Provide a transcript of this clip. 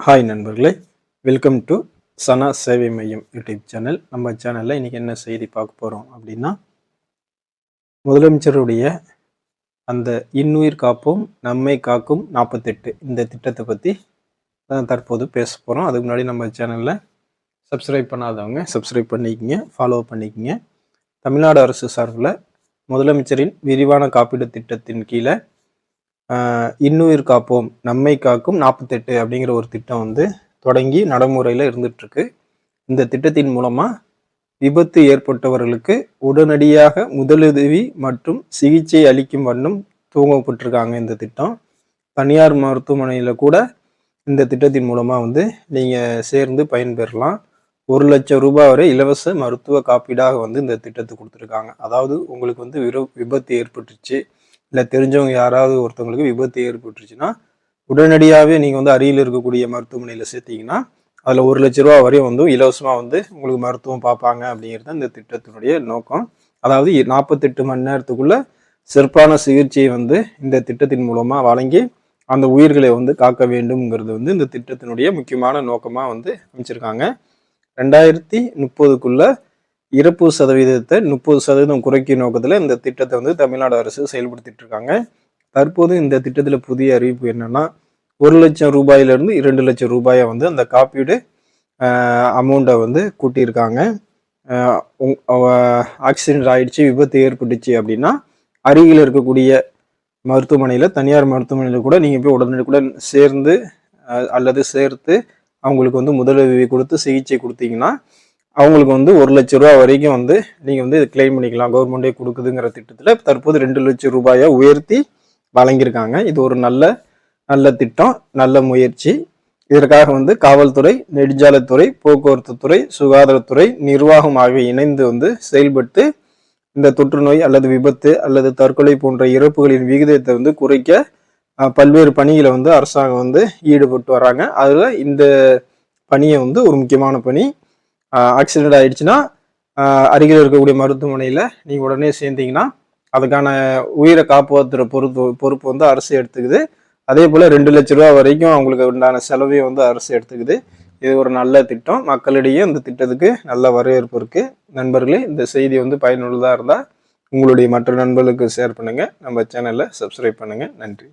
Hi நண்பர்களே. Welcome to சனா சேவை மையம் யூடியூப் சேனல் நம்ம சேனலில் இன்றைக்கி என்ன செய்தி பார்க்க போகிறோம் அப்படின்னா முதலமைச்சருடைய அந்த இன்னுயிர் காப்போம் நம்மை காக்கும் நாற்பத்தெட்டு இந்த திட்டத்தை பற்றி தான் தற்போது பேச போகிறோம் அதுக்கு முன்னாடி நம்ம சேனலில் சப்ஸ்கிரைப் பண்ணாதவங்க சப்ஸ்கிரைப் பண்ணிக்கிங்க ஃபாலோ பண்ணிக்கிங்க. தமிழ்நாடு அரசு சார்பில் முதலமைச்சரின் விரிவான காப்பீடு திட்டத்தின் கீழே இன்னுயிர் காப்போம் நம்மை காக்கும் நாற்பத்தெட்டு அப்படிங்கிற ஒரு திட்டம் வந்து தொடங்கி நடைமுறையில் இருந்துகிட்ருக்கு இந்த திட்டத்தின் மூலமாக விபத்து ஏற்பட்டவர்களுக்கு உடனடியாக முதலுதவி மற்றும் சிகிச்சை அளிக்கும் வண்ணம் துவங்கப்பட்டிருக்காங்க இந்த திட்டம். தனியார் மருத்துவமனையில் கூட இந்த திட்டத்தின் மூலமாக வந்து நீங்கள் சேர்ந்து பயன்பெறலாம். ஒரு லட்சம் ரூபாய் வரை இலவச மருத்துவ காப்பீடாக வந்து இந்த திட்டத்தை கொடுத்துருக்காங்க. அதாவது உங்களுக்கு வந்து விபத்து ஏற்பட்டுச்சு இல்லை தெரிஞ்சவங்க யாராவது ஒருத்தவங்களுக்கு விபத்து ஏற்பட்டுருச்சுன்னா உடனடியாகவே நீங்கள் வந்து அருகில் இருக்கக்கூடிய மருத்துவமனையில் சேர்த்தீங்கன்னா அதில் ஒரு லட்ச ரூபா வரையும் வந்து இலவசமாக வந்து உங்களுக்கு மருத்துவம் பார்ப்பாங்க அப்படிங்கிறது இந்த திட்டத்தினுடைய நோக்கம். அதாவது நாற்பத்தெட்டு மணி நேரத்துக்குள்ள சிறப்பான சிகிச்சையை வந்து இந்த திட்டத்தின் மூலமாக வழங்கி அந்த உயிர்களை வந்து காக்க வேண்டும்ங்கிறது வந்து இந்த திட்டத்தினுடைய முக்கியமான நோக்கமாக வந்து அமைச்சிருக்காங்க. ரெண்டாயிரத்தி முப்பதுக்குள்ள இறப்பு சதவீதத்தை முப்பது சதவீதம் குறைக்கும் நோக்கத்தில் இந்த திட்டத்தை வந்து தமிழ்நாடு அரசு செயல்படுத்திட்டு இருக்காங்க. தற்போது இந்த திட்டத்தில் புதிய அறிவிப்பு என்னன்னா ஒரு லட்சம் ரூபாயிலிருந்து இரண்டு லட்சம் ரூபாயை வந்து அந்த காப்பீடு அமௌண்ட்டை வந்து கூட்டியிருக்காங்க. ஆக்சிடென்ட் ஆயிடுச்சு விபத்து ஏற்பட்டுச்சு அப்படின்னா அருகில் இருக்கக்கூடிய மருத்துவமனையில் தனியார் மருத்துவமனையில் கூட நீங்கள் போய் உடனடிக்குடன் சேர்ந்து அல்லது சேர்த்து அவங்களுக்கு வந்து முதலுதவி கொடுத்து சிகிச்சை கொடுத்தீங்கன்னா அவங்களுக்கு வந்து ஒரு லட்ச ரூபா வரைக்கும் வந்து நீங்கள் வந்து கிளைம் பண்ணிக்கலாம். கவர்மெண்டே கொடுக்குதுங்கிற திட்டத்தில் தற்போது ரெண்டு லட்சம் ரூபாயை உயர்த்தி வழங்கியிருக்காங்க. இது ஒரு நல்ல நல்ல திட்டம் நல்ல முயற்சி. இதற்காக வந்து காவல்துறை நெடுஞ்சாலைத்துறை போக்குவரத்து துறை சுகாதாரத்துறை நிர்வாகம் ஆகிய இணைந்து வந்து செயல்பட்டு இந்த தொற்று நோய் அல்லது விபத்து அல்லது தற்கொலை போன்ற இறப்புகளின் விகிதத்தை வந்து குறைக்க பல்வேறு பணிகளை வந்து அரசாங்கம் வந்து ஈடுபட்டு வராங்க. அதில் இந்த பணியை வந்து ஒரு முக்கியமான பணி. ஆக்சிடென்ட் ஆயிடுச்சுன்னா அருகில் இருக்கக்கூடிய மருத்துவமனையில் நீங்கள் உடனே சேர்ந்தீங்கன்னா அதுக்கான உயிரை காப்பாற்றுற பொறுப்பு பொறுப்பு வந்து அரசு எடுத்துக்குது. அதே போல் ரெண்டு லட்ச ரூபா வரைக்கும் அவங்களுக்கு உண்டான செலவையும் வந்து அரசு எடுத்துக்குது. இது ஒரு நல்ல திட்டம். மக்களிடையே இந்த திட்டத்துக்கு நல்ல வரவேற்பு இருக்குது நண்பர்களே இந்த செய்தி வந்து பயனுள்ளதாக இருந்தால் உங்களுடைய மற்ற நண்பர்களுக்கு ஷேர் பண்ணுங்கள் நம்ம சேனலில் சப்ஸ்கிரைப் பண்ணுங்கள் நன்றி.